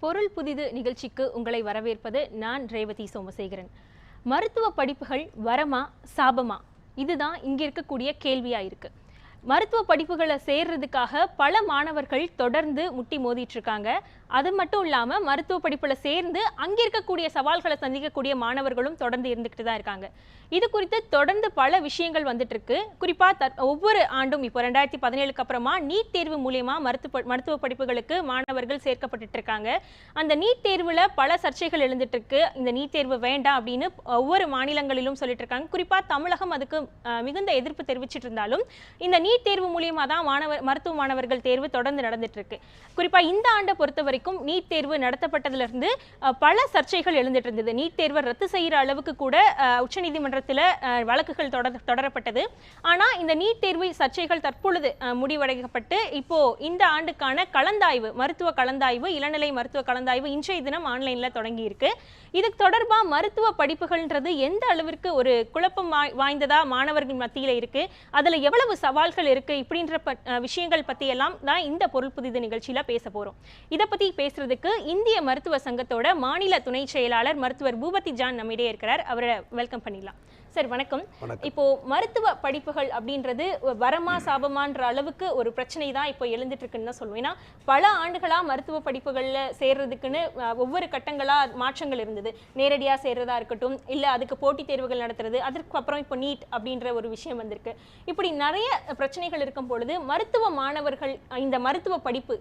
பொருள் புதிது நிகழ்ச்சிக்கு உங்களை வரவேற்பது நான் ரேவதி சோமசேகரன். மருத்துவ படிப்புகள் வரமா சாபமா? இதுதான் இங்க இருக்கக்கூடிய கேள்வியா இருக்கு. மருத்துவ படிப்புகளை சேர்றதுக்காக பல மாணவர்கள் தொடர்ந்து முட்டி மோதிட்டு இருக்காங்க. அது மட்டும் இல்லாமல் மருத்துவ படிப்பில் சேர்ந்து அங்கே இருக்கக்கூடிய சவால்களை சந்திக்கக்கூடிய மாணவர்களும் தொடர்ந்து இருந்துகிட்டு தான் இருக்காங்க. இது குறித்து தொடர்ந்து பல விஷயங்கள் வந்துட்டு இருக்கு குறிப்பா ஒவ்வொரு ஆண்டும் இப்போ ரெண்டாயிரத்தி பதினேழுக்கு அப்புறமா நீட் தேர்வு மூலயமா மருத்துவ மருத்துவ படிப்புகளுக்கு மாணவர்கள் சேர்க்கப்பட்டு இருக்காங்க. அந்த நீட் தேர்வில் பல சர்ச்சைகள் எழுந்துட்டு இருக்கு இந்த நீட் தேர்வு வேண்டாம் அப்படின்னு ஒவ்வொரு மாநிலங்களிலும் சொல்லிட்டு இருக்காங்க. குறிப்பாக தமிழகம் அதுக்கு மிகுந்த எதிர்ப்பு தெரிவிச்சிட்டு இருந்தாலும் இந்த நீட் தேர்வு மூலியமாக தான் மாணவர் மருத்துவ மாணவர்கள் தேர்வு தொடர்ந்து நடந்துட்டு இருக்கு குறிப்பாக இந்த ஆண்டை பொறுத்த வரைக்கும் நீட் தேர்வு நடத்தப்பட்டதுல இருந்து பல சர்ச்சைகள் எழுந்துட்டு இருந்தது. நீட் தேர்வை ரத்து செய்கிற அளவுக்கு கூட உச்சநீதிமன்றத்தில் வழக்குகள் தொடர் தொடரப்பட்டது. ஆனால் இந்த நீட் தேர்வு சர்ச்சைகள் தற்பொழுது முடிவடைக்கப்பட்டு இப்போ இந்த ஆண்டுக்கான கலந்தாய்வு மருத்துவ கலந்தாய்வு இளநிலை மருத்துவ கலந்தாய்வு இன்றைய தினம் ஆன்லைன்ல தொடங்கியிருக்கு. இது தொடர்பாக மருத்துவ படிப்புகள்ன்றது எந்த அளவிற்கு ஒரு குழப்பம் வாய்- வாய்ந்ததா மாணவர்கள் மத்தியில் இருக்கு? அதுல எவ்வளவு சவால்கள் இருக்கு? இப்படின்ற ப- விஷயங்கள் பற்றியெல்லாம் தான் இந்த பொருள் புதிது நிகழ்ச்சியில பேச போகிறோம் இதை பற்றி பேசுறதுக்கு இந்திய மருத்துவ சங்கத்தோட மாநில துணை செயலாளர் மருத்துவர் பூபதி ஜான் நம்மிடையே இருக்கிறார். அவரை வெல்கம் பண்ணிடலாம். சார் வணக்கம். இப்போ மருத்துவ படிப்புகள் அப்படின்றது வரமா சாபமான்ற அளவுக்கு ஒரு பிரச்சனை தான் இப்போ எழுந்துட்டு இருக்குன்னு தான் சொல்லுவேன் ஏன்னா பல ஆண்டுகளா மருத்துவ படிப்புகள்ல சேர்றதுக்குன்னு ஒவ்வொரு கட்டங்களா மாற்றங்கள் இருந்தது. நேரடியா சேர்றதா இருக்கட்டும் இல்ல அதுக்கு போட்டித் தேர்வுகள் நடத்துறது அதற்கு அப்புறம் இப்போ நீட் அப்படின்ற ஒரு விஷயம் வந்திருக்கு. இப்படி நிறைய பிரச்சனைகள் இருக்கும் பொழுது மருத்துவ மாணவர்கள் இந்த மருத்துவ படிப்பு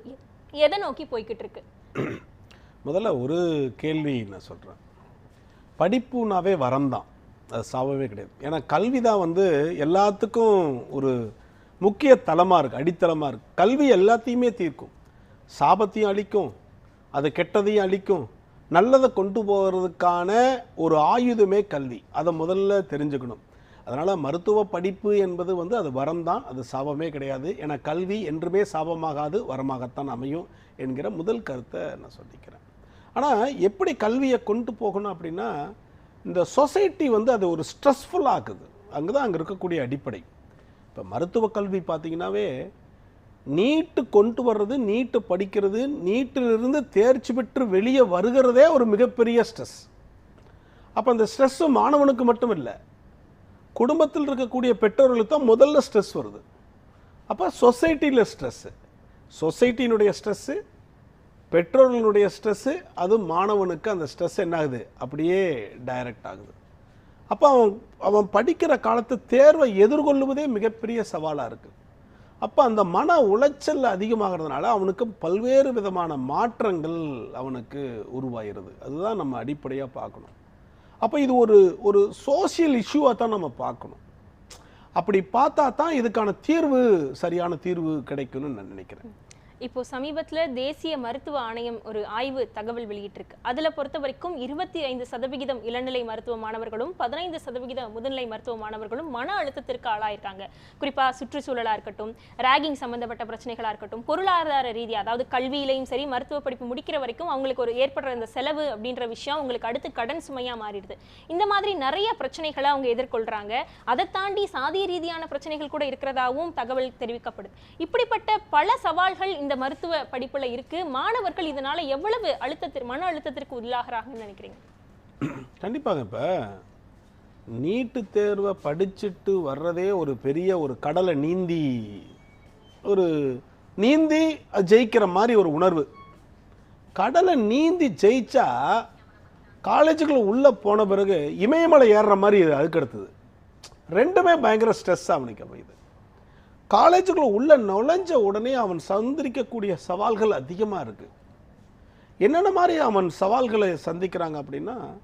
எதை நோக்கி போய்கிட்டு இருக்கு முதல்ல ஒரு கேள்வி நான் சொல்கிறேன் படிப்புனாவே வரம் தான் அது சாபமே கிடையாது. ஏன்னா கல்வி தான் வந்து எல்லாத்துக்கும் ஒரு முக்கிய தளமாக இருக்குது அடித்தளமாக இருக்குது கல்வி எல்லாத்தையுமே தீர்க்கும். சாபத்தையும் அழிக்கும் அது கெட்டதையும் அழிக்கும். நல்லதை கொண்டு போகிறதுக்கான ஒரு ஆயுதமே கல்வி. அதை முதல்ல தெரிஞ்சுக்கணும். அதனால் மருத்துவ படிப்பு என்பது வந்து அது வரம் தான் அது சாபமே கிடையாது. ஏன்னா கல்வி என்றுமே சாபமாகாது வரமாகத்தான் அமையும் என்கிற முதல் கருத்தை நான் சொல்லிக்கிறேன். ஆனால் எப்படி கல்வியை கொண்டு போகணும் அப்படின்னா இந்த சொசைட்டி வந்து அது ஒரு ஸ்ட்ரெஸ்ஃபுல் ஆக்குது. அங்கே தான் அங்கே இருக்கக்கூடிய அடிப்படை. இப்போ மருத்துவ கல்வி பார்த்தீங்கன்னாவே நீட்டு கொண்டு வர்றது நீட்டு படிக்கிறது நீட்டிலிருந்து தேர்ச்சி பெற்று வெளியே வருகிறதே ஒரு மிகப்பெரிய ஸ்ட்ரெஸ். அப்போ அந்த ஸ்ட்ரெஸ்ஸு மாணவனுக்கு மட்டும் இல்லை குடும்பத்தில் இருக்கக்கூடிய பெற்றோர்களுக்கு தான் முதல்ல ஸ்ட்ரெஸ் வருது. அப்போ சொசைட்டியில் ஸ்ட்ரெஸ்ஸு சொசைட்டியினுடைய ஸ்ட்ரெஸ்ஸு பெற்றோர்களுடைய ஸ்ட்ரெஸ்ஸு அது மாணவனுக்கு அந்த ஸ்ட்ரெஸ் என்ன ஆகுது அப்படியே டைரக்ட் ஆகுது. அப்போ அவன் அவன் படிக்கிற காலத்து தேர்வை எதிர்கொள்ளுவதே மிகப்பெரிய சவாலாக இருக்குது அப்போ அந்த மன உளைச்சல் அதிகமாகிறதுனால அவனுக்கு பல்வேறு விதமான மாற்றங்கள் அவனுக்கு உருவாகிறது. அதுதான் நம்ம அடிப்படையாக பார்க்கணும். அப்போ இது ஒரு ஒரு சோசியல் இஷ்யூவாக தான் நம்ம பார்க்கணும். அப்படி பார்த்தா தான் இதுக்கான தீர்வு சரியான தீர்வு கிடைக்கும்னு நான் நினைக்கிறேன். இப்போ சமீபத்தில் தேசிய மருத்துவ ஆணையம் ஒரு ஆய்வு தகவல் வெளியிட்டிருக்கு. அதில் பொறுத்த வரைக்கும் இருபத்தி ஐந்து சதவிகிதம் இளநிலை மருத்துவ மாணவர்களும் பதினைந்து சதவிகித முதுநிலை மருத்துவ மாணவர்களும் மன அழுத்தத்திற்கு ஆளாயிருக்காங்க குறிப்பாக சுற்றுச்சூழலாக இருக்கட்டும் ரேகிங் சம்பந்தப்பட்ட பிரச்சனைகளாக இருக்கட்டும் பொருளாதார ரீதியாக அதாவது கல்வியிலையும் சரி மருத்துவ படிப்பு முடிக்கிற வரைக்கும் அவங்களுக்கு ஒரு ஏற்படுற இந்த செலவு அப்படின்ற விஷயம் அவங்களுக்கு அடுத்து கடன் சுமையாக மாறிடுது. இந்த மாதிரி நிறைய பிரச்சனைகளை அவங்க எதிர்கொள்கிறாங்க அதை தாண்டி சாதிய ரீதியான பிரச்சனைகள் கூட இருக்கிறதாகவும் தகவல் தெரிவிக்கப்படுது. இப்படிப்பட்ட பல சவால்கள் இந்த மருத்துவ படிப்புல இருக்கு. மாணவர்கள் இதனால எவ்வளவு அழுத்தத்திற்கு மன அழுத்தத்திற்கு உள்ளாகிறாங்கன்னு நினைக்கிறீங்க? கண்டிப்பாக இப்போ நீட்டு தேர்வை படிச்சுட்டு வர்றதே ஒரு பெரிய ஒரு கடலை நீந்தி ஒரு நீந்தி ஜெயிக்கிற மாதிரி ஒரு உணர்வு. கடலை நீந்தி ஜெயிச்சா காலேஜுக்குள்ள உள்ளே போன பிறகு இமயமலை ஏறுற மாதிரி இது அதுக்கடுத்தது ரெண்டுமே பயங்கர ஸ்ட்ரெஸ் அவனுக்கு அமையுது. காலேஜுக்குள்ள உள்ள நுழைஞ்ச உடனே அவன் சந்திரிக்கக்கூடிய சவால்கள் அதிகமாக இருக்குது என்னென்ன மாதிரி அவன் சவால்களை சந்திக்கிறாங்க அப்படின்னா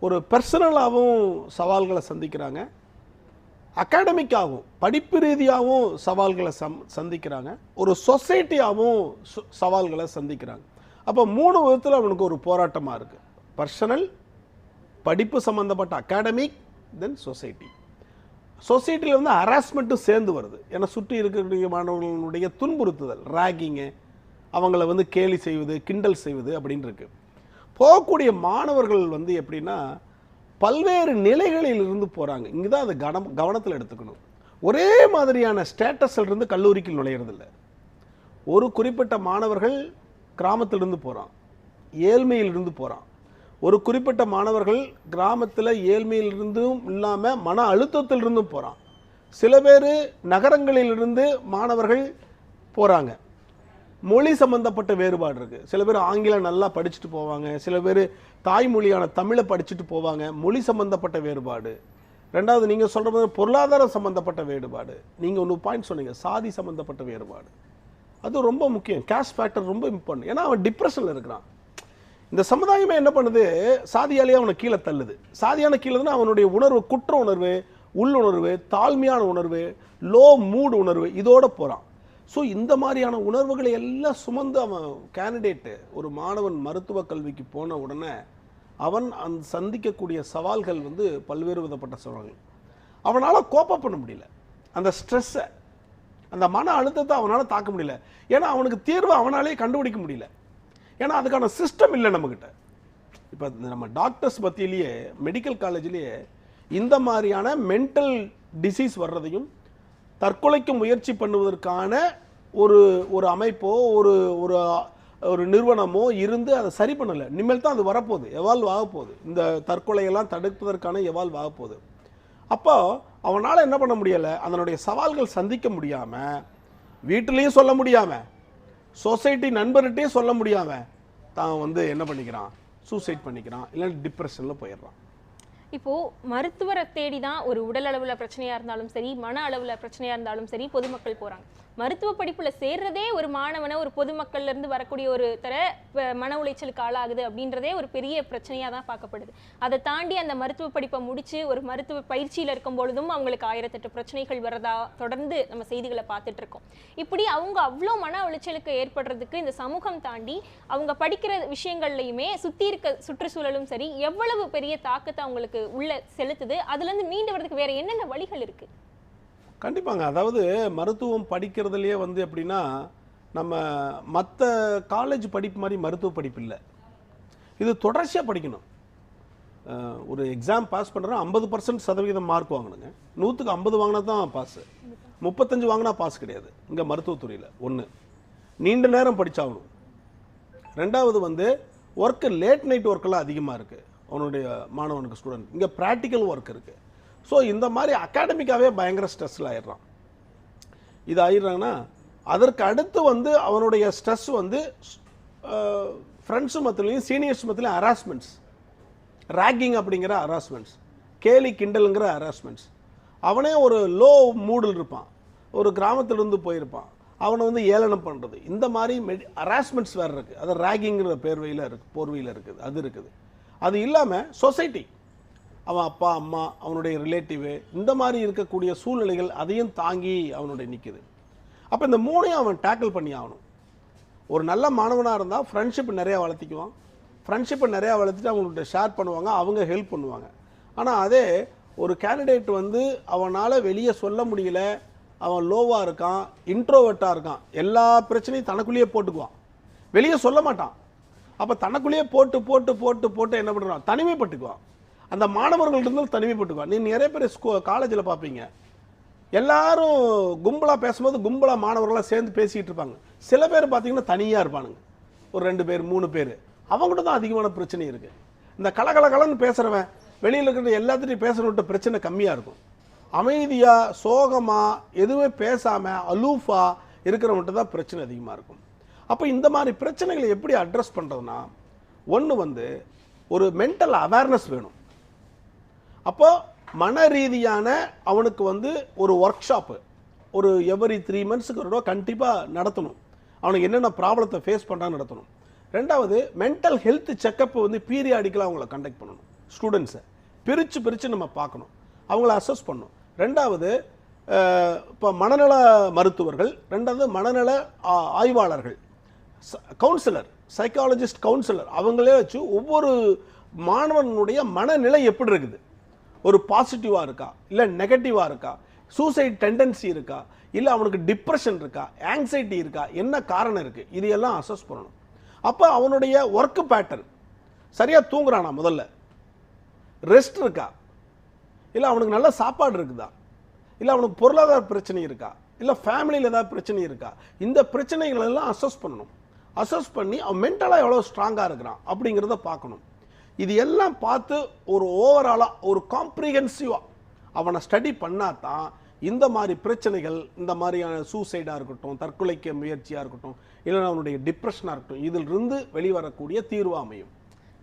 ஒரு பர்சனலாகவும் சவால்களை சந்திக்கிறாங்க. அகாடமிக்காகவும் படிப்பு ரீதியாகவும் சவால்களை சம் சந்திக்கிறாங்க. ஒரு சொசைட்டியாகவும் சு- சவால்களை சந்திக்கிறாங்க. அப்போ மூணு விதத்தில் அவனுக்கு ஒரு போராட்டமாக இருக்குது பர்சனல் படிப்பு சம்மந்தப்பட்ட அகாடமிக் தென் சொசைட்டி சொசைட்டியில் வந்து ஹராஸ்மெண்ட்டும் சேர்ந்து வருது. ஏன்னா சுற்றி இருக்கக்கூடிய மாணவர்களுடைய துன்புறுத்துதல் ராகிங்கு அவங்கள வந்து கேலி செய்வது கிண்டல் செய்வது அப்படின்னு இருக்கு. போகக்கூடிய மாணவர்கள் வந்து எப்படின்னா பல்வேறு நிலைகளில் இருந்து போகிறாங்க இங்கே தான் அதை கவனம் கவனத்தில் எடுத்துக்கணும். ஒரே மாதிரியான ஸ்டேட்டஸில் இருந்து கல்லூரிக்கு நுழையிறதில்ல. ஒரு குறிப்பிட்ட மாணவர்கள் கிராமத்திலிருந்து போகிறான் ஏழ்மையிலிருந்து போகிறான் ஒரு குறிப்பிட்ட மாணவர்கள் கிராமத்தில் ஏழ்மையிலிருந்தும் இல்லாமல் மன அழுத்தத்திலிருந்தும் போகிறான் சில பேர் நகரங்களிலிருந்து மாணவர்கள் போகிறாங்க மொழி சம்பந்தப்பட்ட வேறுபாடு இருக்குது சில பேர் ஆங்கிலம் நல்லா படிச்சுட்டு போவாங்க. சில பேர் தாய்மொழியான தமிழை படிச்சுட்டு போவாங்க. மொழி சம்மந்தப்பட்ட வேறுபாடு. ரெண்டாவது நீங்கள் சொல்கிற பொருளாதாரம் சம்மந்தப்பட்ட வேறுபாடு. நீங்கள் ஒன்று பாயிண்ட் சொன்னீங்க. சாதி சம்மந்தப்பட்ட வேறுபாடு. அது ரொம்ப முக்கியம். கேஷ் ஃபேக்டர் ரொம்ப இம்பார்ட்டன்ட் ஏன்னா அவன் டிப்ரெஷனில் இருக்கிறான். இந்த சமுதாயமே என்ன பண்ணுது? சாதியாலேயே அவனை கீழே தள்ளுது. சாதியான கீழேன்னா அவனுடைய உணர்வு குற்ற உணர்வு உள்ளுணர்வு தாழ்மையான உணர்வு லோ மூடு உணர்வு இதோட போகிறான் ஸோ இந்த மாதிரியான உணர்வுகளை எல்லாம் சுமந்து அவன் கேண்டிடேட்டு ஒரு மாணவன் மருத்துவ கல்விக்கு போன உடனே அவன் அந்த சந்திக்கக்கூடிய சவால்கள் வந்து பல்வேறு விதப்பட்ட சவால்கள். அவனால் கோப்ப பண்ண முடியல. அந்த ஸ்ட்ரெஸ்ஸை அந்த மன அழுத்தத்தை அவனால் தாக்க முடியல. ஏன்னா அவனுக்கு தீர்வை அவனாலே கண்டுபிடிக்க முடியல. ஏன்னா அதுக்கான சிஸ்டம் இல்லை நம்மக்கிட்ட இப்போ நம்ம டாக்டர்ஸ் பற்றியிலேயே மெடிக்கல் காலேஜ்லேயே இந்த மாதிரியான மென்டல் டிசீஸ் வர்றதையும் தற்கொலைக்கு முயற்சி பண்ணுவதற்கான ஒரு ஒரு அமைப்போ ஒரு ஒரு ஒரு நிறுவனமோ இருந்து அதை சரி பண்ணலை. இனிமேல் தான் அது வரப்போகுது. எவால்வ் ஆக போகுது. இந்த தற்கொலையெல்லாம் தடுப்பதற்கான எவால்வ் ஆக போகுது. அப்போ அவனால் என்ன பண்ண முடியலை? அதனுடைய சவால்கள் சந்திக்க முடியாமல் வீட்டிலையும் சொல்ல முடியாமல் சொசைட்டி நண்பர்கிட்டே சொல்ல முடியாம தான் வந்து என்ன பண்ணிக்கிறான்? சூசைட் பண்ணிக்கிறான். இல்லைன்னா டிப்ரெஷனில் போயிடுறான். இப்போ மருத்துவரை தேடி தான் ஒரு உடல் அளவில் பிரச்சனையாக இருந்தாலும் சரி மன அளவில் பிரச்சனையாக இருந்தாலும் சரி பொதுமக்கள் போகிறாங்க மருத்துவ படிப்புல சேர்றதே ஒரு மாணவனை ஒரு பொதுமக்கள்ல இருந்து வரக்கூடிய ஒரு தர மன உளைச்சலுக்கு ஆளாகுது அப்படின்றதே ஒரு பெரிய பிரச்சனையா தான் பார்க்கப்படுது. அதை தாண்டி அந்த மருத்துவ படிப்பை முடிச்சு ஒரு மருத்துவ பயிற்சியில இருக்கும் பொழுதும் அவங்களுக்கு ஆயிரத்தெட்டு பிரச்சனைகள் வரதா தொடர்ந்து நம்ம செய்திகளை பார்த்துட்டு இருக்கோம். இப்படி அவங்க அவ்வளோ மன உளைச்சலுக்கு ஏற்படுறதுக்கு இந்த சமூகம் தாண்டி அவங்க படிக்கிற விஷயங்கள்லையுமே சுத்தி இருக்க சுற்றுச்சூழலும் சரி எவ்வளவு பெரிய தாக்கத்தை அவங்களுக்கு உள்ள செலுத்துது அதுல இருந்து மீண்டு வரதுக்கு வேற என்னென்ன வழிகள் இருக்கு? கண்டிப்பாங்க. அதாவது மருத்துவம் படிக்கிறதுலையே வந்து எப்படின்னா நம்ம மற்ற காலேஜ் படிப்பு மாதிரி மருத்துவ படிப்பு இல்லை. இது தொடர்ச்சியாக படிக்கணும். ஒரு எக்ஸாம் பாஸ் பண்ணுறோம் ஐம்பது பர்சன்ட் சதவீதம் மார்க் வாங்கணுங்க. நூற்றுக்கு ஐம்பது வாங்கினா தான் பாஸு முப்பத்தஞ்சு வாங்கினா பாஸ் கிடையாது. இங்கே மருத்துவத்துறையில் ஒன்று நீண்ட நேரம் படித்தாகணும் ரெண்டாவது வந்து ஒர்க்கு லேட் நைட் ஒர்க்கெல்லாம் அதிகமாக இருக்குது அவனுடைய மாணவனுக்கு ஸ்டூடெண்ட் இங்கே ப்ராக்டிக்கல் ஒர்க் இருக்குது ஸோ இந்த மாதிரி அகாடமிக்காகவே பயங்கர ஸ்ட்ரெஸ்ஸில் ஆயிடுறான். இது ஆயிடுறாங்கன்னா அதற்கு அடுத்து வந்து அவனுடைய ஸ்ட்ரெஸ் வந்து ஃப்ரெண்ட்ஸு மத்திலையும் சீனியர்ஸ் மத்திலையும் ஹராஸ்மெண்ட்ஸ் ரேக்கிங் அப்படிங்கிற ஹராஸ்மெண்ட்ஸ் கேலி கிண்டலுங்கிற ஹராஸ்மெண்ட்ஸ் அவனே ஒரு லோ மூடில் இருப்பான். ஒரு கிராமத்திலிருந்து போயிருப்பான். அவனை வந்து ஏளனம் பண்ணுறது இந்த மாதிரி மெடி ஹராஸ்மெண்ட்ஸ் வேறு இருக்குது அது ரேகிங்கிற பேர்வையில் இருக்குது போர்வையில் இருக்குது அது இருக்குது. அது இல்லாமல் சொசைட்டி அவன் அப்பா அம்மா அவனுடைய ரிலேட்டிவு இந்த மாதிரி இருக்கக்கூடிய சூழ்நிலைகள் அதையும் தாங்கி அவனுடைய நிற்கிது அப்போ இந்த மூணையும் அவன் டேக்கிள் பண்ணி ஆகணும். ஒரு நல்ல மாணவனாக இருந்தால் ஃப்ரெண்ட்ஷிப் நிறையா வளர்த்திக்குவான். ஃப்ரெண்ட்ஷிப்பை நிறையா வளர்த்துட்டு அவங்கள்ட்ட ஷேர் பண்ணுவாங்க அவங்க ஹெல்ப் பண்ணுவாங்க. ஆனால் அதே ஒரு கேண்டிடேட் வந்து அவனால் வெளியே சொல்ல முடியல அவன் லோவாக இருக்கான் இன்ட்ரோவர்ட்டாக இருக்கான் எல்லா பிரச்சனையும் தனக்குள்ளேயே போட்டுக்குவான். வெளியே சொல்ல மாட்டான். அப்போ தனக்குள்ளேயே போட்டு போட்டு போட்டு போட்டு என்ன பண்ணுறான் தனிமைப்பட்டுக்குவான். அந்த மாணவர்கள்ட்ட தனிமைப்பட்டுக்குவான் நீ நிறைய பேர் ஸ்கூ காலேஜில் பார்ப்பீங்க. எல்லாரும் கும்பலாக பேசும்போது கும்பலாக மாணவர்களாக சேர்ந்து பேசிக்கிட்டு இருப்பாங்க. சில பேர் பார்த்தீங்கன்னா தனியாக இருப்பானுங்க. ஒரு ரெண்டு பேர் மூணு பேர். அவங்ககிட்ட தான் அதிகமான பிரச்சனை இருக்குது இந்த கலகலகலன்னு பேசுகிறவன் வெளியில் இருக்கிற எல்லாத்துட்டையும் பேசுகிறவன்ட்ட பிரச்சனை கம்மியாக இருக்கும். அமைதியாக சோகமாக எதுவுமே பேசாமல் அலூஃபாக இருக்கிறவன்ட்டு தான் பிரச்சனை அதிகமாக இருக்கும். அப்போ இந்த மாதிரி பிரச்சனைகளை எப்படி அட்ரஸ் பண்ணுறதுனா ஒன்று வந்து ஒரு மென்டல் அவேர்னஸ் வேணும். அப்போது மன ரீதியான அவனுக்கு வந்து ஒரு ஒர்க் ஷாப்பு ஒரு எவரி த்ரீ மந்த்ஸுக்கு ஒரு கண்டிப்பாக நடத்தணும். அவனுக்கு என்னென்ன ப்ராப்ளத்தை ஃபேஸ் பண்ணுறான்னு நடத்தணும். ரெண்டாவது மென்டல் ஹெல்த் செக்கப் வந்து பீரியாடிக்கலாக அவங்கள கண்டக்ட் பண்ணணும். ஸ்டூடெண்ட்ஸை பிரித்து பிரித்து நம்ம பார்க்கணும். அவங்கள அசஸ் பண்ணணும். ரெண்டாவது இப்போ மனநல மருத்துவர்கள் ரெண்டாவது மனநல ஆ- ஆய்வாளர்கள் கவுன்சிலர் சைக்காலஜிஸ்ட் கவுன்சிலர் அவங்களே வச்சு ஒவ்வொரு மாணவனுடைய மனநிலை எப்படி இருக்குது? ஒரு பாசிட்டிவாக இருக்கா? இல்லை நெகட்டிவாக இருக்கா? சூசைட் டெண்டன்சி இருக்கா? இல்லை அவனுக்கு டிப்ரெஷன் இருக்கா? ஆங்ஸைட்டி இருக்கா? என்ன காரணம் இருக்குது இது எல்லாம் அசஸ் பண்ணணும். அப்போ அவனுடைய ஒர்க்கு பேட்டர்ன் சரியாக தூங்குறானா முதல்ல? ரெஸ்ட் இருக்கா? இல்லை அவனுக்கு நல்ல சாப்பாடு இருக்குதா? இல்லை அவனுக்கு பொருளாதார பிரச்சனை இருக்கா? இல்லை ஃபேமிலியில் ஏதாவது பிரச்சனை இருக்கா? இந்த பிரச்சனைகள் எல்லாம் அசஸ் பண்ணணும். அசஸ் பண்ணி அவன் மென்டலாக எவ்வளோ ஸ்ட்ராங்காக இருக்கிறான் அப்படிங்கிறத பார்க்கணும். இது எல்லாம் பார்த்து ஒரு ஓவராலாக ஒரு காம்ப்ரிஹென்சிவாக அவனை ஸ்டடி பண்ணால் தான் இந்த மாதிரி பிரச்சனைகள் இந்த மாதிரியான சூசைடாக இருக்கட்டும் தற்கொலைக்கு முயற்சியாக இருக்கட்டும் இல்லைன்னா அவனுடைய டிப்ரெஷனாக இருக்கட்டும் இதிலிருந்து வெளிவரக்கூடிய தீர்வு அமையும்.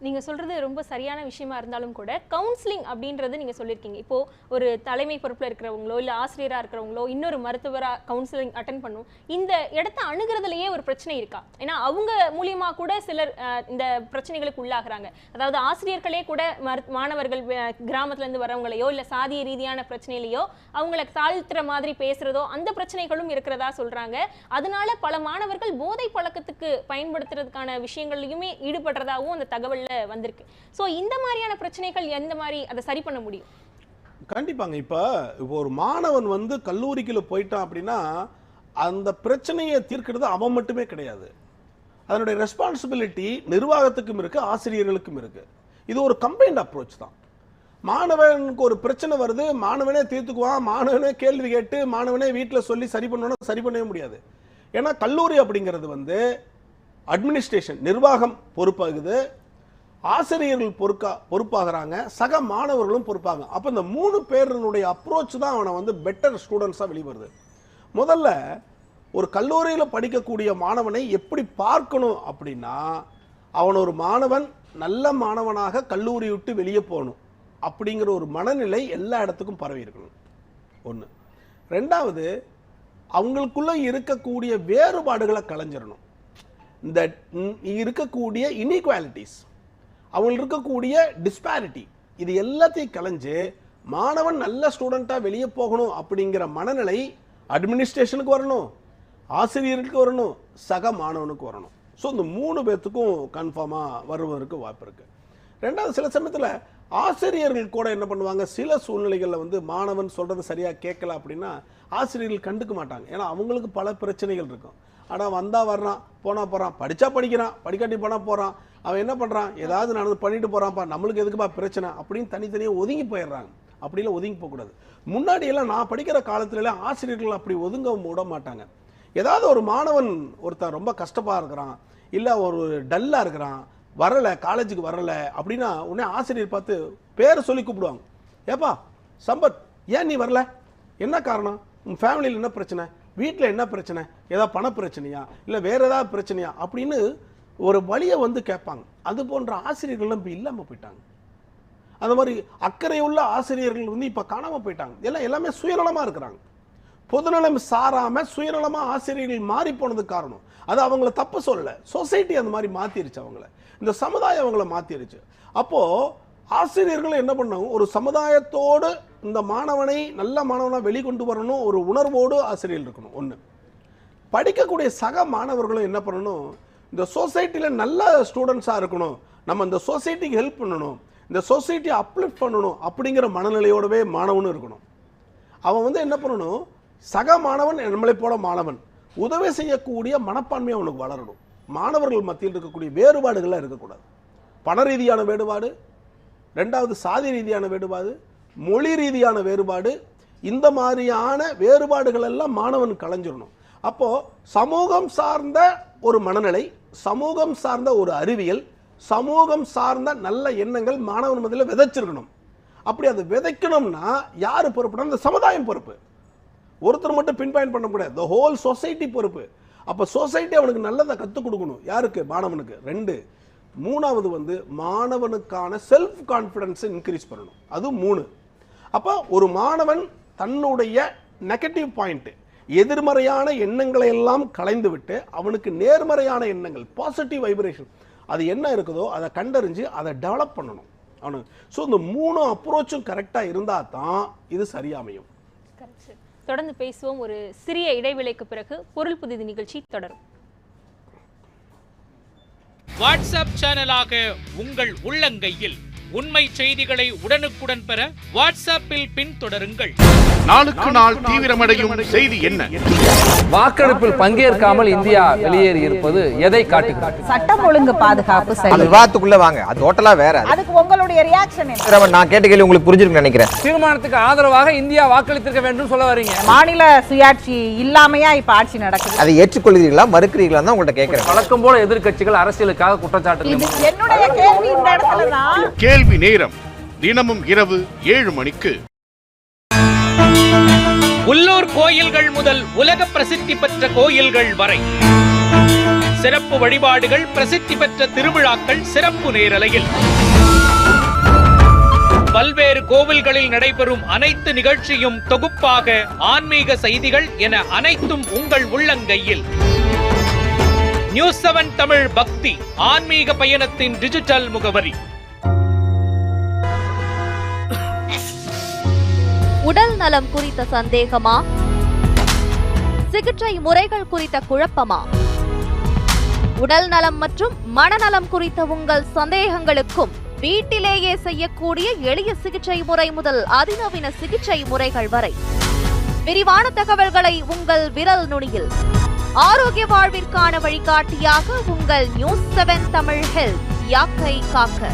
நீங்கள் சொல்கிறது ரொம்ப சரியான விஷயமா இருந்தாலும் கூட கவுன்சிலிங் அப்படின்றது நீங்கள் சொல்லியிருக்கீங்க இப்போது ஒரு தலைமை பொறுப்பில் இருக்கிறவங்களோ இல்லை ஆசிரியராக இருக்கிறவங்களோ இன்னொரு மருத்துவராக கவுன்சிலிங் அட்டன் பண்ணும். இந்த இடத்த அணுகிறதுலையே ஒரு பிரச்சனை இருக்கா? ஏன்னா அவங்க மூலியமாக கூட சிலர் இந்த பிரச்சனைகளுக்கு உள்ளாகுறாங்க. அதாவது ஆசிரியர்களே கூட மரு- மாணவர்கள் கிராமத்துலேருந்து வரவங்களையோ இல்லை சாதிய ரீதியான பிரச்சனையிலையோ அவங்களை தாழ்த்துற மாதிரி பேசுகிறதோ அந்த பிரச்சனைகளும் இருக்கிறதா சொல்கிறாங்க அதனால பல மாணவர்கள் போதை பழக்கத்துக்கு பயன்படுத்துறதுக்கான விஷயங்கள்லையுமே ஈடுபடுறதாகவும் அந்த தகவலில் வந்திருக்கு. ஸோ இந்த மாதிரியான பிரச்சனைகள் எந்த மாதிரி அதை சரி பண்ண முடியும்? கண்டிப்பாங்க. இப்போ இப்போ ஒரு மாணவன் வந்து கல்லூரிக்குள்ள போயிட்டான் அப்படின்னா அந்த பிரச்சனையை தீர்க்கிறது அவன் மட்டுமே கிடையாது. அதனுடைய ரெஸ்பான்சிபிலிட்டி நிர்வாகத்துக்கும் இருக்கு ஆசிரியர்களுக்கும் இருக்கு. இது ஒரு கம்பைன்ட் அப்ரோச் தான். மாணவனுக்கு ஒரு பிரச்சனை வருது மாணவனே தீர்த்துக்குவான் மாணவனே கேள்வி கேட்டு மாணவனே வீட்டில் சொல்லி சரி பண்ணணும் சரி பண்ணவே முடியாது. ஏன்னா கல்லூரி அப்படிங்கிறது வந்து அட்மினிஸ்ட்ரேஷன் நிர்வாகம் பொறுப்பாகுது. ஆசிரியர்கள் பொறுக்கா பொறுப்பாகிறாங்க சக மாணவர்களும் பொறுப்பாங்க. அப்போ இந்த மூணு பேருனுடைய அப்ரோச் தான் அவனை வந்து பெட்டர் ஸ்டூடெண்ட்ஸாக வெளிவருது. முதல்ல ஒரு கல்லூரியில் படிக்கக்கூடிய மாணவனை எப்படி பார்க்கணும் அப்படின்னா அவன் ஒரு மாணவன் நல்ல மாணவனாக கல்லூரி விட்டு வெளியே போகணும். அப்படிங்கிற ஒரு மனநிலை எல்லா இடத்துக்கும் பரவி இருக்கணும். ஒன்று ரெண்டாவது அவங்களுக்குள்ள இருக்கக்கூடிய வேறுபாடுகளை களைஞ்சிடணும் இந்த இருக்கக்கூடிய இன்இக்வாலிட்டிஸ் அவங்களுக்கு இருக்கக்கூடிய டிஸ்பாரிட்டி இது எல்லாத்தையும் கலைஞ்சு மாணவன் நல்ல ஸ்டூடெண்ட்டாக வெளியே போகணும் அப்படிங்கிற மனநிலை அட்மினிஸ்ட்ரேஷனுக்கு வரணும். ஆசிரியருக்கு வரணும். சக மாணவனுக்கு வரணும். ஸோ இந்த மூணு பேர்த்துக்கும் கன்ஃபார்மாக வருவதற்கு வாய்ப்பு இருக்குது ரெண்டாவது சில சமயத்தில் ஆசிரியர்கள் கூட என்ன பண்ணுவாங்க? சில சூழ்நிலைகளில் வந்து மாணவன் சொல்கிறது சரியாக கேட்கல அப்படின்னா ஆசிரியர்கள் கண்டுக்க மாட்டாங்க. ஏன்னா அவங்களுக்கு பல பிரச்சனைகள் இருக்கும். ஆனால் வந்தால் வர்றான் போனால் போகிறான் படித்தா படிக்கிறான் படிக்காட்டி போனால் போகிறான் அவன் என்ன பண்ணுறான் ஏதாவது நடந்து பண்ணிட்டு போகிறான்ப்பா நம்மளுக்கு எதுக்குப்பா பிரச்சனை? அப்படின்னு தனித்தனியாக ஒதுங்கி போயிடுறாங்க. அப்படிலாம் ஒதுங்கி போகக்கூடாது. முன்னாடியெல்லாம் நான் படிக்கிற காலத்துலலாம் ஆசிரியர்கள் அப்படி ஒதுங்க விட மாட்டாங்க. ஏதாவது ஒரு மாணவன் ஒருத்தன் ரொம்ப கஷ்டப்பாக இருக்கிறான் இல்லை ஒரு டல்லாக இருக்கிறான் வரல காலேஜுக்கு வரல அப்படின்னா உடனே ஆசிரியர் பார்த்து பேரை சொல்லி கூப்பிடுவாங்க. ஏப்பா சம்பத் ஏன் நீ வரல? என்ன காரணம்? உன் ஃபேமிலியில் என்ன பிரச்சனை? வீட்டில் என்ன பிரச்சனை? ஏதாவது பண பிரச்சனையா? இல்லை வேறு ஏதாவது பிரச்சனையா? அப்படின்னு ஒரு வழியை வந்து கேட்பாங்க. அது போன்ற ஆசிரியர்கள்லாம் இப்போ இல்லாமல் போயிட்டாங்க. அந்த மாதிரி அக்கறையுள்ள ஆசிரியர்கள் வந்து இப்போ காணாமல் போயிட்டாங்க. எல்லாம் எல்லாமே சுயநலமாக இருக்கிறாங்க. பொதுநலம் சாராமல் சுயநலமாக ஆசிரியர்கள் மாறி போனது காரணம். அது அவங்கள தப்பு சொல்லலை. சொசைட்டி அந்த மாதிரி மாற்றிருச்சு அவங்கள. இந்த சமுதாயம் அவங்கள மாற்றிருச்சு அப்போது ஆசிரியர்கள் என்ன பண்ணாங்க ஒரு சமுதாயத்தோடு இந்த மாணவனை நல்ல மாணவனாக வெளிக்கொண்டு வரணும். ஒரு உணர்வோடு ஆசிரியர்கள் இருக்கணும். ஒன்று படிக்கக்கூடிய சக மாணவர்களும் என்ன பண்ணணும்? இந்த சொசைட்டியில் நல்ல ஸ்டூடெண்ட்ஸாக இருக்கணும். நம்ம இந்த சொசைட்டிக்கு ஹெல்ப் பண்ணணும். இந்த சொசைட்டியை அப்லிஃப்ட் பண்ணணும் அப்படிங்கிற மனநிலையோடவே மாணவனும் இருக்கணும். அவன் வந்து என்ன பண்ணணும்? சக மாணவன் நம்மளை போல மாணவன். உதவி செய்யக்கூடிய மனப்பான்மை அவனுக்கு வளரணும். மாணவர்கள் மத்தியில் இருக்கக்கூடிய வேறுபாடுகள்லாம் இருக்கக்கூடாது. பண ரீதியான வேறுபாடு ரெண்டாவது சாதி ரீதியான வேறுபாடு மொழி ரீதியான வேறுபாடு இந்த மாதிரியான வேறுபாடுகள் எல்லாம் மாணவன் களைஞ்சிடணும் அப்போது சமூகம் சார்ந்த ஒரு மனநிலை சமூகம் சார்ந்த ஒரு அறிவியல் சமூகம் சார்ந்த நல்ல எண்ணங்கள் மாணவன் மதியில் விதைச்சிருக்கணும். அப்படி அதை விதைக்கணும்னா யார் பொறுப்புனா அந்த சமுதாயம் பொறுப்பு. ஒருத்தர் மட்டும் பின்பாயின் பண்ணக்கூடாது பண்ண முடியாது. த ஹோல் சொசைட்டி பொறுப்பு. அப்போ சொசைட்டி அவனுக்கு நல்லதை கற்றுக் கொடுக்கணும். யாருக்கு? மாணவனுக்கு. ரெண்டு மூணாவது வந்து மாணவனுக்கான செல்ஃப் கான்ஃபிடன்ஸை இன்க்ரீஸ் பண்ணணும். அது மூணு. அப்போ ஒரு மாணவன் தன்னுடைய நெகட்டிவ் பாயிண்ட்டு எதிர்மறையான எண்ணங்களை எல்லாம் கலைந்துவிட்டு அவனுக்கு நேர்மறையான எண்ணங்கள் பாசிட்டிவ் வைப்ரேஷன் அது என்ன இருக்குதோ அதை கண்டறிஞ்சு அதை டெவலப் பண்ணணும். அவனுக்கு ஸோ இந்த மூணு அப்ரோச்சும் கரெக்டாக இருந்தால் தான் இது சரியாமையும் தொடர்ந்து பேசுவோம். ஒரு சிறிய இடைவேளைக்கு பிறகு பொருள் புதிது நிகழ்ச்சி தொடரும். வாட்ஸ்அப் சேனலாக உங்கள் உள்ளங்கையில். உண்மை செய்திகளை உடனுக்குடன் பெற வாட்ஸ்அப்பில் பின்தொடருங்கள். நாளுக்கு நாள் தீவிரமடையும் செய்தி என்ன? வாக்கெடுப்பில் பங்கேற்காமல் இந்தியா வெளியேறி இருப்பது எதை காட்டுகிறது? சட்டம் ஒழுங்கு பாதுகாப்பு அது விவாதத்துக்குள்ள வாங்க. அது டோட்டலா வேற அது. அதுக்கு உங்களுடைய ரியாக்ஷன் என்ன? நான் கேட்ட கேள்வி உங்களுக்கு புரிஞ்சிருக்குன்னு நினைக்கிறேன். தீர்மானத்துக்கு ஆதரவாக இந்தியா வாக்களித்திருக்க வேண்டும் சொல்ல வரீங்க. மாநில சுயாட்சி இல்லாமையா இப்ப ஆட்சி நடக்குது? அதை ஏற்றுக்கொள்கிறீர்களா மறுக்கிறீர்களா தான் உங்கள்ட்ட கேட்கிறேன். வழக்கம் போல எதிர்க்கட்சிகள் அரசியலுக்காக குற்றச்சாட்டுகளை இது என்னுடைய கேள்வி இந்த இடத்துல தான் கேள்வி நேரம் தினமும் இரவு ஏழு மணிக்கு. உள்ளூர் கோயில்கள் முதல் உலக பிரசித்தி பெற்ற கோயில்கள் வரை. சிறப்பு வழிபாடுகள் பிரசித்தி பெற்ற திருவிழாக்கள் சிறப்பு நேரலையில். பல்வேறு கோவில்களில் நடைபெறும் அனைத்து நிகழ்ச்சியும் தொகுப்பாக ஆன்மீக செய்திகள் என அனைத்தும் உங்கள் உள்ளங்கையில். நியூஸ் செவன் தமிழ் பக்தி ஆன்மீக பயணத்தின் டிஜிட்டல் முகவரி. உடல் நலம் குறித்த சந்தேகமா? சிகிச்சை முறைகள் குறித்த குழப்பமா? உடல் நலம் மற்றும் மனநலம் குறித்த உங்கள் சந்தேகங்களுக்கும் வீட்டிலேயே செய்யக்கூடிய எளிய சிகிச்சை முறை முதல் அதிநவீன சிகிச்சை முறைகள் வரை. விரிவான தகவல்களை உங்கள் விரல் நுனியில். ஆரோக்கிய வாழ்விற்கான வழிகாட்டியாக உங்கள் நியூஸ் செவன் தமிழ் ஹெல்த் யாக்கை காக்க.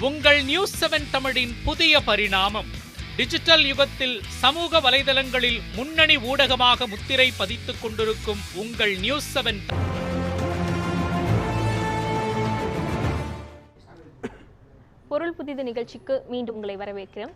உங்கள் நியூஸ் செவன் தமிழின் புதிய பரிணாமம். டிஜிட்டல் யுகத்தில் சமூக வலைதளங்களில் முன்னணி ஊடகமாக முத்திரை பதித்துக் கொண்டிருக்கும் உங்கள் நியூஸ் செவன் பொருள் புதிது நிகழ்ச்சிக்கு மீண்டும் உங்களை வரவேற்கிறேன்.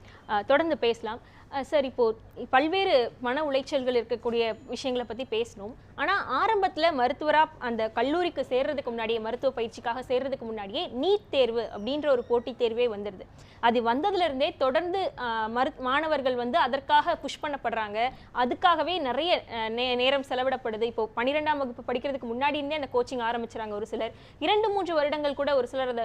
தொடர்ந்து பேசலாம். சார் இப்போ பல்வேறு மன உளைச்சல்கள் இருக்கக்கூடிய விஷயங்களை பத்தி பேசணும். ஆனா ஆரம்பத்துல மருத்துவரா அந்த கல்லூரிக்கு சேர்றதுக்கு முன்னாடியே மருத்துவ பயிற்சிக்காக சேர்றதுக்கு முன்னாடியே நீட் தேர்வு அப்படின்ற ஒரு போட்டித் தேர்வே வந்துடுது அது வந்ததுல இருந்தே தொடர்ந்து மரு மாணவர்கள் வந்து அதற்காக புஷ் பண்ணப்படுறாங்க. அதுக்காகவே நிறைய நே- நேரம் செலவிடப்படுது. இப்போ பன்னிரெண்டாம் வகுப்பு படிக்கிறதுக்கு முன்னாடி இருந்தே அந்த கோச்சிங் ஆரம்பிச்சுறாங்க ஒரு சிலர். இரண்டு மூன்று வருடங்கள் கூட ஒரு சிலர் அதை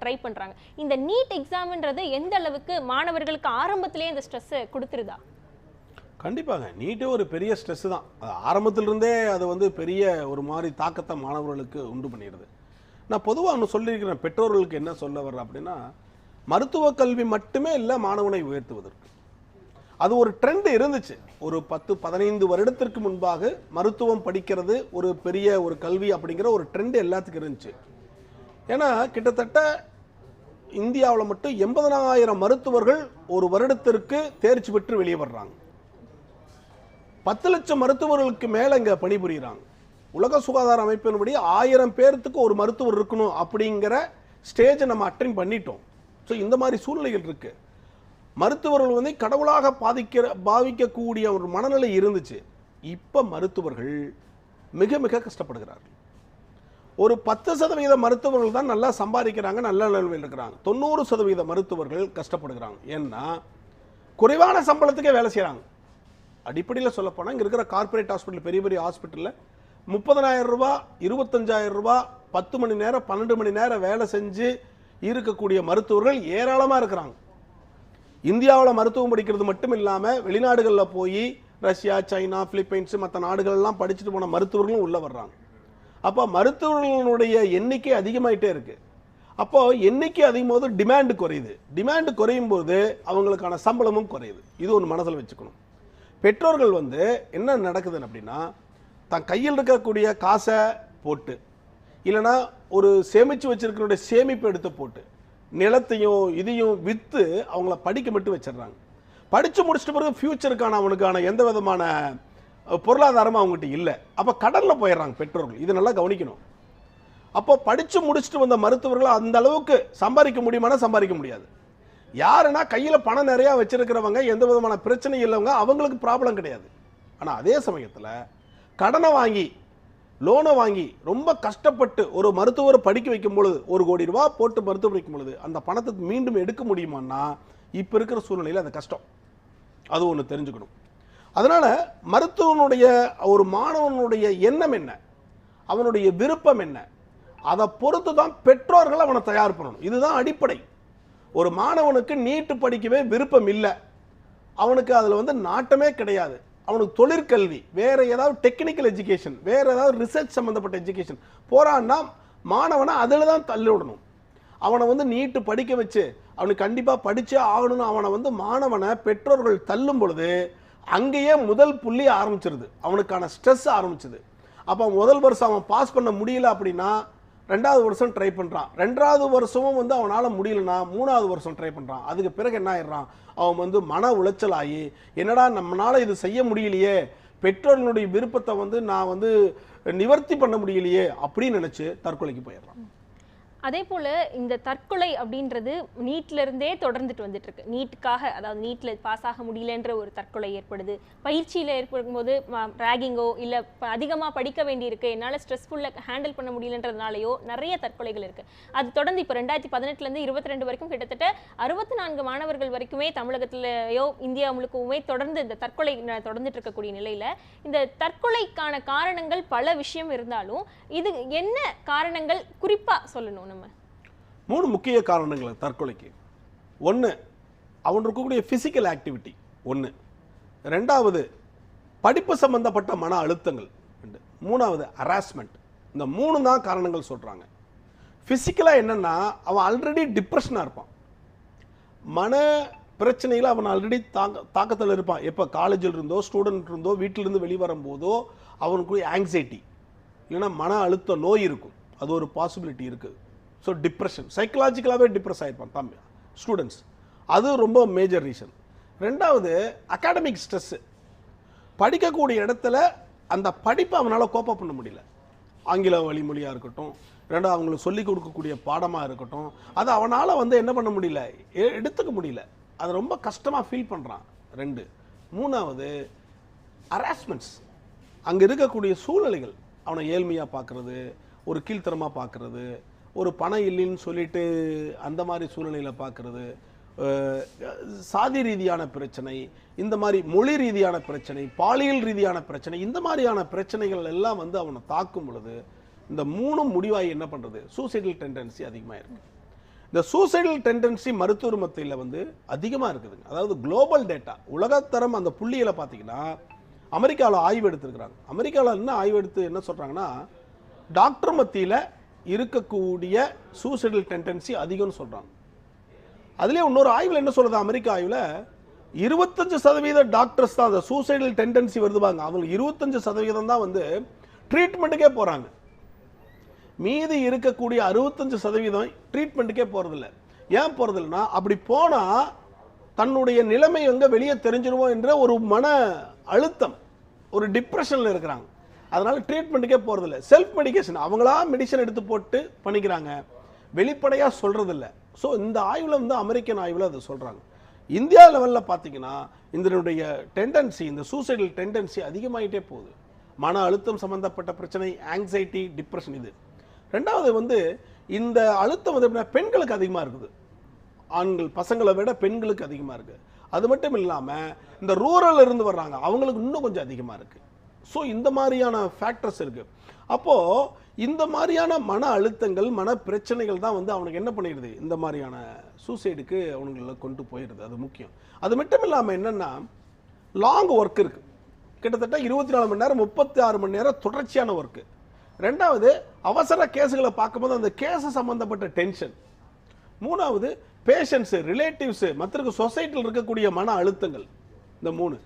ட்ரை பண்றாங்க. இந்த நீட் எக்ஸாம்ன்றது எந்த அளவுக்கு மாணவர்களுக்கு ஆரம்பத்திலே இந்த ஸ்ட்ரெஸ்ஸை கொடுத்துருதா? கண்டிப்பாங்க. நீட்டே ஒரு பெரிய ஸ்ட்ரெஸ் தான். ஆரம்பத்திலிருந்தே அது வந்து பெரிய ஒரு மாதிரி தாக்கத்தை மாணவர்களுக்கு உண்டு பண்ணிடுது. நான் பொதுவாக ஒன்று சொல்லியிருக்கிறேன். பெற்றோர்களுக்கு என்ன சொல்ல வர்றேன் அப்படின்னா மருத்துவ கல்வி மட்டுமே இல்லை மாணவனை உயர்த்துவதற்கு. அது ஒரு ட்ரெண்ட் இருந்துச்சு. ஒரு பத்து பதினைந்து வருடத்திற்கு முன்பாக மருத்துவம் படிக்கிறது ஒரு பெரிய ஒரு கல்வி அப்படிங்கிற ஒரு ட்ரெண்ட் எல்லாத்துக்கும் இருந்துச்சு. ஏன்னா கிட்டத்தட்ட இந்தியாவில் மட்டும் எண்பதனாயிரம் மருத்துவர்கள் ஒரு வருடத்திற்கு தேர்ச்சி பெற்று வெளியே வர்றாங்க. பத்து லட்சம் மருத்துவர்களுக்கு மேலே இங்கே பணிபுரிகிறாங்க உலக சுகாதார அமைப்பின்படி ஆயிரம் பேர்த்துக்கு ஒரு மருத்துவர் இருக்கணும் அப்படிங்கிற ஸ்டேஜை நம்ம அட்டைன் பண்ணிட்டோம். ஸோ இந்த மாதிரி சூழ்நிலைகள் இருக்கு. மருத்துவர்கள் வந்து கடவுளாக பாதிக்கிற பாவிக்கக்கூடிய ஒரு மனநிலை இருந்துச்சு. இப்போ மருத்துவர்கள் மிக மிக கஷ்டப்படுகிறார்கள். ஒரு பத்து சதவீத மருத்துவர்கள் தான் நல்லா சம்பாதிக்கிறாங்க நல்ல நிலைமையில் இருக்கிறாங்க. தொண்ணூறு சதவீத மருத்துவர்கள் கஷ்டப்படுகிறாங்க. ஏன்னா குறைவான சம்பளத்துக்கே வேலை செய்கிறாங்க அடிப்படையில் சொல்லப்போனால் இங்கே இருக்கிற கார்ப்பரேட் ஹாஸ்பிட்டல் பெரிய பெரிய ஹாஸ்பிட்டலில் முப்பதனாயிரம் ரூபா இருபத்தஞ்சாயிரம் ரூபா பத்து மணி நேரம் பன்னெண்டு மணி நேரம் வேலை செஞ்சு இருக்கக்கூடிய மருத்துவர்கள் ஏராளமாக இருக்கிறாங்க. இந்தியாவில் மருத்துவம் படிக்கிறது மட்டும் இல்லாமல் வெளிநாடுகளில் போய் ரஷ்யா சைனா பிலிப்பைன்ஸ் மற்ற நாடுகள்லாம் படிச்சுட்டு போன மருத்துவர்களும் உள்ளே வர்றாங்க. அப்போ மருத்துவர்களுடைய எண்ணிக்கை அதிகமாயிட்டே இருக்கு. அப்போ எண்ணிக்கை அதிகமாவது டிமாண்டு குறையுது. டிமாண்டு குறையும் போது அவங்களுக்கான சம்பளமும் குறையுது. இது ஒன்று மனசில் வச்சுக்கணும். பெற்றோர்கள் வந்து என்ன நடக்குதுன்னு அப்படின்னா தன் கையில் இருக்கக்கூடிய காசை போட்டு இல்லைன்னா ஒரு சேமித்து வச்சிருக்கிறோடைய சேமிப்பு எடுத்து போட்டு நிலத்தையும் இதையும் விற்று அவங்கள படிக்க மட்டும் வச்சிடுறாங்க. படித்து முடிச்சிட்ட பிறகு ஃப்யூச்சருக்கான அவனுக்கான எந்த விதமான பொருளாதாரமாக பொருளாதாரமும் அவங்ககிட்ட இல்லை. அப்போ கடனில் போயிடுறாங்க பெற்றோர்கள். இது நல்லா கவனிக்கணும். அப்போ படித்து முடிச்சுட்டு வந்த மருத்துவர்கள் அந்த அளவுக்கு சம்பாதிக்க முடியுமானா சம்பாதிக்க முடியாது. யாருன்னா கையில் பணம் நிறையா வச்சிருக்கிறவங்க எந்த விதமான பிரச்சனையும் இல்லைவங்க அவங்களுக்கு ப்ராப்ளம் கிடையாது. ஆனால் அதே சமயத்தில் கடனை வாங்கி லோனை வாங்கி ரொம்ப கஷ்டப்பட்டு ஒரு மருத்துவரை படிக்க வைக்கும் பொழுது ஒரு கோடி ரூபா போட்டு மருத்துவம் படிக்கும் பொழுது அந்த பணத்தை மீண்டும் எடுக்க முடியுமான்னா இப்போ இருக்கிற சூழ்நிலையில் அது கஷ்டம். அது ஒன்று தெரிஞ்சுக்கணும். அதனால் மருத்துவனுடைய ஒரு மாணவனுடைய எண்ணம் என்ன? அவனுடைய விருப்பம் என்ன? அதை பொறுத்து தான் பெற்றோர்கள் அவனை தயார் பண்ணணும். இதுதான் அடிப்படை. ஒரு மாணவனுக்கு நீட்டு படிக்கவே விருப்பம் இல்லை. அவனுக்கு அதில் வந்து நாட்டமே கிடையாது. அவனுக்கு தொழிற்கல்வி வேறு ஏதாவது டெக்னிக்கல் எஜுகேஷன் வேறு ஏதாவது ரிசர்ச் சம்மந்தப்பட்ட எஜுகேஷன் போகிறான்னா மாணவனை அதில் தான் தள்ளி விடணும் அவனை வந்து நீட்டு படிக்க வச்சு அவனுக்கு கண்டிப்பாக படித்தே ஆகணும்னு அவனை வந்து மாணவனை பெற்றோர்கள் தள்ளும் பொழுது அங்கேயே முதல் புள்ளி ஆரம்பிச்சிருது. அவனுக்கான ஸ்ட்ரெஸ் ஆரம்பிச்சது. அப்போ முதல் வருஷம் அவன் பாஸ் பண்ண முடியல அப்படின்னா ரெண்டாவது வருஷம் ட்ரை பண்ணுறான் ரெண்டாவது வருஷமும் வந்து அவனால் முடியலனா மூணாவது வருஷம் ட்ரை பண்ணுறான் அதுக்கு பிறகு என்ன ஆயிடுறான்? அவன் வந்து மன உளைச்சல் ஆகி என்னடா நம்மளால் இது செய்ய முடியலையே பெற்றோர்களுடைய விருப்பத்தை வந்து நான் வந்து நிவர்த்தி பண்ண முடியலையே அப்படின்னு நினச்சி தற்கொலைக்கு போயிடுறான். அதே போல் இந்த தற்கொலை அப்படின்றது நீட்லேருந்தே தொடர்ந்துட்டு வந்துட்டு இருக்கு நீட்டுக்காக அதாவது நீட்டில் பாஸ் ஆக முடியலன்ற ஒரு தற்கொலை ஏற்படுது. பயிற்சியில் ஏற்படும் போது ரேகிங்கோ இல்லை ப- படிக்க வேண்டியிருக்கு. என்னால் ஸ்ட்ரெஸ்ஃபுல்லாக ஹேண்டில் பண்ண முடியலன்றதுனாலையோ நிறைய தற்கொலைகள் இருக்குது அது தொடர்ந்து இப்போ ரெண்டாயிரத்தி பதினெட்டுலேருந்து இருபத்தி ரெண்டு வரைக்கும் கிட்டத்தட்ட அறுபத்தி நான்கு மாணவர்கள் வரைக்குமே தமிழகத்திலேயோ இந்தியா முழுக்கவுமே தொடர்ந்து இந்த தற்கொலை தொடர்ந்துட்டு இருக்கக்கூடிய நிலையில் இந்த தற்கொலைக்கான காரணங்கள் பல விஷயம் இருந்தாலும் இது என்ன காரணங்கள் குறிப்பாக சொல்லணும் மூணு முக்கிய காரணங்கள் தற்கொலைக்கு. ஒன்று அவன் இருக்கக்கூடிய ஃபிசிக்கல் ஆக்டிவிட்டி ஒன்று ரெண்டாவது படிப்பு சம்பந்தப்பட்ட மன அழுத்தங்கள். ரெண்டு. மூணாவது ஹராஸ்மெண்ட் இந்த மூணு தான் காரணங்கள் சொல்கிறாங்க ஃபிசிக்கலாக என்னென்னா அவன் ஆல்ரெடி டிப்ரெஷனாக இருப்பான். மன பிரச்சனையில் அவன் ஆல்ரெடி தாக்க தாக்கத்தில் இருப்பான். எப்போ? காலேஜில் இருந்தோ ஸ்டூடெண்ட் இருந்தோ வீட்டிலிருந்து வெளிவரும்போதோ வரும்போதோ அவனுக்கு ஆங்ஸைட்டி இல்லைன்னா மன அழுத்த நோய் இருக்கும். அது ஒரு பாசிபிலிட்டி இருக்குது ஸோ டிப்ரெஷன் சைக்கலாஜிக்கலாகவே டிப்ரெஸ் ஆகிருப்பான் தம்பி ஸ்டூடெண்ட்ஸ் அது ரொம்ப மேஜர் ரீசன் ரெண்டாவது அகாடமிக் ஸ்ட்ரெஸ்ஸு படிக்கக்கூடிய இடத்துல அந்த படிப்பை அவனால் கோப்பப் பண்ண முடியல. ஆங்கில வழிமொழியாக இருக்கட்டும் ரெண்டாவது அவங்களுக்கு சொல்லிக் கொடுக்கக்கூடிய பாடமாக இருக்கட்டும் அது அவனால் வந்து என்ன பண்ண முடியல? எடுத்துக்க முடியல. அது ரொம்ப கஷ்டமாக ஃபீல் பண்ணுறான் ரெண்டு. மூணாவது ஹராஸ்மெண்ட்ஸ் அங்கே இருக்கக்கூடிய சூழ்நிலைகள். அவனை ஏழ்மையாக பார்க்குறது ஒரு கீழ்த்தரமாக பார்க்குறது ஒரு பணம் இல்லைன்னு சொல்லிட்டு அந்த மாதிரி சூழ்நிலையில் பார்க்குறது சாதி ரீதியான பிரச்சனை இந்த மாதிரி மொழி ரீதியான பிரச்சனை பாலியல் ரீதியான பிரச்சனை இந்த மாதிரியான பிரச்சனைகள் எல்லாம் வந்து அவனை தாக்கும் பொழுது இந்த மூணும் முடிவாகி என்ன பண்ணுறது சூசைடல் டெண்டன்சி அதிகமாக இருக்கு. இந்த சூசைடல் டெண்டன்சி மருத்துவர் மத்தியில் வந்து அதிகமாக இருக்குதுங்க. அதாவது குளோபல் டேட்டா உலகத்தரம் அந்த புள்ளியில் பார்த்தீங்கன்னா அமெரிக்காவில் ஆய்வு எடுத்துருக்குறாங்க. அமெரிக்காவில் என்ன ஆய்வு எடுத்து என்ன சொல்கிறாங்கன்னா டாக்டர் மத்தியில் இருக்கக்கூடிய சூசைடல் டெண்டன்சி அதிகம்னு சொல்கிறாங்க அதுலேயே இன்னொரு ஆய்வில் என்ன சொல்கிறது அமெரிக்கா ஆய்வில் இருபத்தஞ்சு சதவீத டாக்டர்ஸ் தான் அந்த சூசைடல் டெண்டன்சி வருதுவாங்க அவங்க இருபத்தஞ்சு சதவீதம் தான் வந்து ட்ரீட்மெண்ட்டுக்கே போகிறாங்க மீதி இருக்கக்கூடிய அறுபத்தஞ்சு சதவீதம் ட்ரீட்மெண்ட்டுக்கே போகிறதில்ல ஏன் போகிறதில்லனா அப்படி போனால் தன்னுடைய நிலைமை எங்கே வெளியே தெரிஞ்சிருவோம் என்ற ஒரு மன அழுத்தம் ஒரு டிப்ரெஷனில் இருக்கிறாங்க. அதனால ட்ரீட்மெண்ட்டுக்கே போகிறதில்ல செல்ஃப் மெடிக்கேஷன் அவங்களா மெடிசன் எடுத்து போட்டு பண்ணிக்கிறாங்க. வெளிப்படையாக சொல்கிறதில்ல ஸோ இந்த ஆய்வில் வந்து அமெரிக்கன் ஆய்வில் அதை சொல்கிறாங்க இந்தியா லெவலில் பார்த்தீங்கன்னா இதனுடைய டெண்டன்சி இந்த சூசைடல் டெண்டன்சி அதிகமாகிட்டே போகுது. மன அழுத்தம் சம்மந்தப்பட்ட பிரச்சனை ஆங்ஸைட்டி டிப்ரெஷன் இது. ரெண்டாவது வந்து இந்த அழுத்தம் வந்து எப்படின்னா பெண்களுக்கு அதிகமாக இருக்குது. ஆண்கள் பசங்களை விட பெண்களுக்கு அதிகமாக இருக்குது அது மட்டும் இல்லாமல் இந்த ரூரல் இருந்து வர்றாங்க. அவங்களுக்கு இன்னும் கொஞ்சம் அதிகமாக இருக்குது ஸோ இந்த மாதிரியான ஃபேக்டர்ஸ் இருக்குது அப்போது இந்த மாதிரியான மன அழுத்தங்கள் மன பிரச்சனைகள் தான் வந்து அவனுக்கு என்ன பண்ணிடுது? இந்த மாதிரியான சூசைடுக்கு அவனுங்களை கொண்டு போயிடுது. அது முக்கியம். அது மட்டும் இல்லாமல் என்னென்னா லாங் ஒர்க் இருக்குது கிட்டத்தட்ட இருபத்தி நாலு மணி நேரம் முப்பத்தி ஆறு மணி நேரம் தொடர்ச்சியான ஒர்க்கு ரெண்டாவது அவசர கேஸுகளை பார்க்கும்போது அந்த கேஸு சம்மந்தப்பட்ட டென்ஷன் மூணாவது பேஷண்ட்ஸு ரிலேட்டிவ்ஸு மற்றருக்கு சொசைட்டியில் இருக்கக்கூடிய மன அழுத்தங்கள். இந்த மூணு.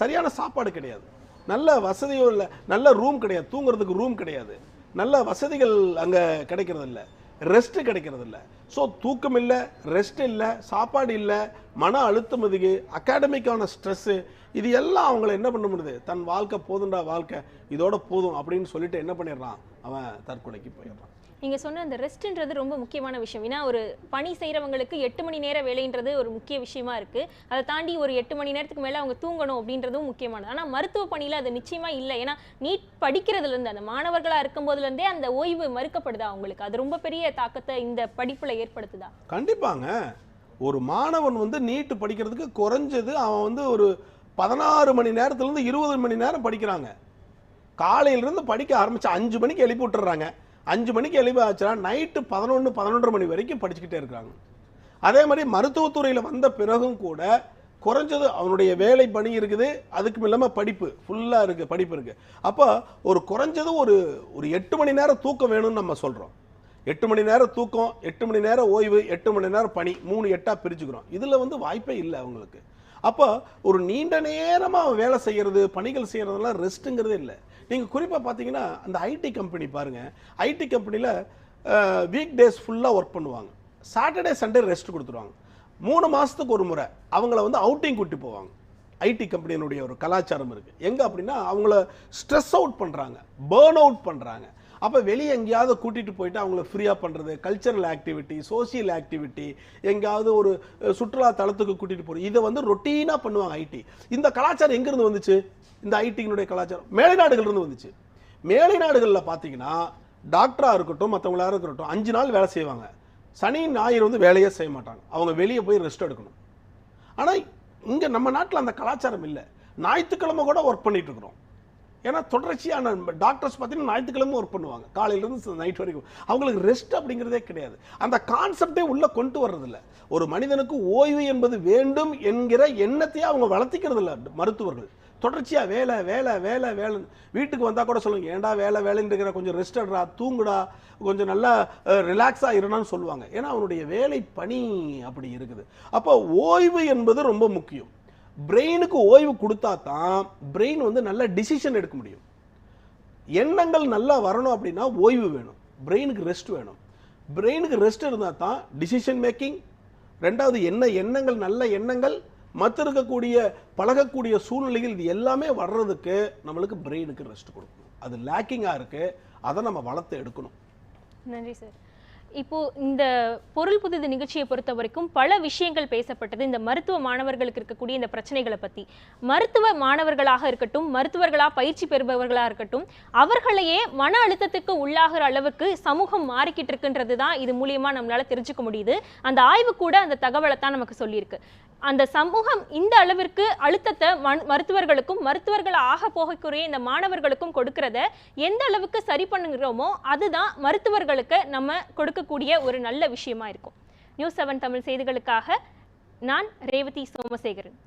சரியான சாப்பாடு கிடையாது. நல்ல வசதியும் இல்லை. நல்ல ரூம் கிடையாது. தூங்குறதுக்கு ரூம் கிடையாது. நல்ல வசதிகள் அங்கே கிடைக்கிறது இல்லை ரெஸ்ட்டு கிடைக்கிறது இல்லை ஸோ தூக்கம் இல்லை ரெஸ்ட் இல்லை சாப்பாடு இல்லை மன அழுத்தம் இதுக்கு அகாடமிக்கான ஸ்ட்ரெஸ்ஸு இது எல்லாம் அவங்கள என்ன பண்ண முடியுது? தன் வாழ்க்கை போதுண்டா வாழ்க்கை இதோட போதும் அப்படின்னு சொல்லிட்டு என்ன பண்ணிடுறான்? அவன் தற்கொலைக்கு போயிடுறான். நீங்கள் சொன்ன அந்த ரெஸ்ட்ன்றது ரொம்ப முக்கியமான விஷயம். ஏன்னா ஒரு பணி செய்கிறவங்களுக்கு எட்டு மணி நேர வேலைன்றது ஒரு முக்கிய விஷயமா இருக்குது அதை தாண்டி ஒரு எட்டு மணி நேரத்துக்கு மேலே அவங்க தூங்கணும் அப்படின்றதும் முக்கியமானது. ஆனால் மருத்துவ பணியில் அது நிச்சயமாக இல்லை. ஏன்னா நீட் படிக்கிறதுலேருந்து அந்த மாணவர்களாக இருக்கும்போதுலேருந்தே அந்த ஓய்வு மறுக்கப்படுதா அவங்களுக்கு? அது ரொம்ப பெரிய தாக்கத்தை இந்த படிப்பில் ஏற்படுத்துதா? கண்டிப்பாங்க. ஒரு மாணவன் வந்து நீட்டு படிக்கிறதுக்கு குறைஞ்சது அவன் வந்து ஒரு பதினாறு மணி நேரத்துலேருந்து இருபது மணி நேரம் படிக்கிறாங்க. காலையிலிருந்து படிக்க ஆரம்பித்து அஞ்சு மணிக்கு எழுப்பி விட்டுறாங்க. அஞ்சு மணிக்கு எழுப்பி ஆச்சுன்னா நைட்டு பதினொன்று பதினொன்றரை மணி வரைக்கும் படிச்சுக்கிட்டே இருக்கிறாங்க. அதே மாதிரி மருத்துவத்துறையில் வந்த பிறகும் கூட குறைஞ்சது அவனுடைய வேலை பணி இருக்குது அதுக்கும் இல்லாமல் படிப்பு ஃபுல்லாக இருக்குது படிப்பு இருக்குது அப்போ ஒரு குறைஞ்சது ஒரு ஒரு எட்டு மணி நேரம் தூக்கம் வேணும்னு நம்ம சொல்கிறோம் எட்டு மணி நேரம் தூக்கம் எட்டு மணி நேரம் ஓய்வு எட்டு மணி நேரம் பணி மூணு எட்டாக பிரிச்சுக்கிறோம். இதில் வந்து வாய்ப்பே இல்லை அவங்களுக்கு. அப்போ ஒரு நீண்ட நேரமாக வேலை செய்கிறது பணிகள் செய்கிறதெல்லாம் ரெஸ்ட்டுங்கிறதே இல்லை. நீங்கள் குறிப்பாக பார்த்தீங்கன்னா அந்த ஐடி கம்பெனி பாருங்கள் ஐடி கம்பெனியில் வீக் டேஸ் ஃபுல்லாக ஒர்க் பண்ணுவாங்க. சாட்டர்டே சண்டே ரெஸ்ட் கொடுத்துருவாங்க. மூணு மாதத்துக்கு ஒரு முறை அவங்கள வந்து அவுட்டிங் கூட்டி போவாங்க. ஐடி கம்பெனியினுடைய ஒரு கலாச்சாரம் இருக்குது எங்கே அப்படின்னா அவங்கள ஸ்ட்ரெஸ் அவுட் பண்ணுறாங்க பேர்ன் அவுட் பண்ணுறாங்க அப்போ வெளியே எங்கேயாவது கூட்டிகிட்டு போயிட்டு அவங்கள ஃப்ரீயாக பண்ணுறது கல்ச்சரல் ஆக்டிவிட்டி சோசியல் ஆக்டிவிட்டி எங்கேயாவது ஒரு சுற்றுலா தளத்துக்கு கூட்டிகிட்டு போகிறது இதை வந்து ரொட்டீனாக பண்ணுவாங்க ஐடி இந்த கலாச்சாரம் எங்கேருந்து வந்துச்சு? இந்த ஐடிங்களுடைய கலாச்சாரம். மேலை நாடுகள்லேருந்து வந்துச்சு. மேலை நாடுகளில் பார்த்தீங்கன்னா டாக்டராக இருக்கட்டும் மற்றவங்களா இருக்கட்டும் அஞ்சு நாள் வேலை செய்வாங்க. சனி ஞாயிறு வந்து வேலையே செய்ய மாட்டாங்க. அவங்க வெளியே போய் ரெஸ்ட் எடுக்கணும். ஆனால் இங்கே நம்ம நாட்டில் அந்த கலாச்சாரம் இல்லை. ஞாயிற்றுக்கிழமை கூட ஒர்க் பண்ணிகிட்டு இருக்கிறோம். ஏன்னா தொடர்ச்சியான டாக்டர்ஸ் பார்த்தீங்கன்னா ஞாயிற்றுக்கிழமை ஒர்க் பண்ணுவாங்க. காலையிலேருந்து நைட் வரைக்கும். அவங்களுக்கு ரெஸ்ட் அப்படிங்கிறதே கிடையாது. அந்த கான்செப்டே உள்ளே கொண்டு வர்றதில்ல. ஒரு மனிதனுக்கு ஓய்வு என்பது வேண்டும் என்கிற எண்ணத்தையே அவங்க வளர்த்திக்கிறது இல்லை மருத்துவர்கள். தொடர்ச்சியாக வேலை வேலை வேலை வேலை வீட்டுக்கு வந்தால் கூட சொல்லுங்க ஏன்டா வேலை வேலைன்னு இருக்கிற கொஞ்சம் ரெஸ்ட் தூங்குடா கொஞ்சம் நல்லா ரிலாக்ஸாக இருந்தான்னு சொல்லுவாங்க. ஏன்னா அவனுடைய வேலை பணி அப்படி இருக்குது. அப்போ ஓய்வு என்பது ரொம்ப முக்கியம். பிரெயினுக்கு ஓய்வு கொடுத்தா தான் பிரெயின் வந்து நல்ல டிசிஷன் எடுக்க முடியும். எண்ணங்கள் நல்லா வரணும் அப்படின்னா ஓய்வு வேணும். பிரெயினுக்கு ரெஸ்ட் வேணும். பிரெயினுக்கு ரெஸ்ட் இருந்தால் தான் டிசிஷன் மேக்கிங் ரெண்டாவது என்ன எண்ணங்கள் நல்ல எண்ணங்கள் மற்ற இருக்கக்கூடிய பழகக்கூடிய சூழ்நிலையில் இது எல்லாமே வர்றதுக்கு நம்மளுக்கு பிரெயினுக்கு ரெஸ்ட் கொடுக்கணும் அது லேக்கிங்காக இருக்குது அதை நம்ம வளர்த்து எடுக்கணும். நன்றி சார் இப்போ இந்த பொருள் புதிது நிகழ்ச்சியை பொறுத்த வரைக்கும் பல விஷயங்கள் பேசப்பட்டது. இந்த மருத்துவ மாணவர்களுக்கு இருக்கக்கூடிய இந்த பிரச்சனைகளை பத்தி. மருத்துவ மாணவர்களாக இருக்கட்டும் மருத்துவர்களா பயிற்சி பெறுபவர்களா இருக்கட்டும் அவர்களையே மன அழுத்தத்துக்கு உள்ளாகிற அளவுக்கு சமூகம் மாறிக்கிட்டு இருக்குன்றது தான் இது மூலியமா நம்மளால தெரிஞ்சுக்க முடியுது. அந்த ஆய்வு கூட அந்த தகவலை தான் நமக்கு சொல்லியிருக்கு. அந்த சமூகம் இந்த அளவிற்கு அழுத்தத்தை மருத்துவர்களுக்கும் மருத்துவர்கள் ஆக போகக்கூடிய இந்த மாணவர்களுக்கும் கொடுக்கறத எந்த அளவுக்கு சரி பண்ணுகிறோமோ அதுதான் மருத்துவர்களுக்கு நம்ம கொடுக்கக்கூடிய ஒரு நல்ல விஷயமா இருக்கும். நியூஸ் செவன் தமிழ் செய்திகளுக்காக நான் ரேவதி சோமசேகரன்.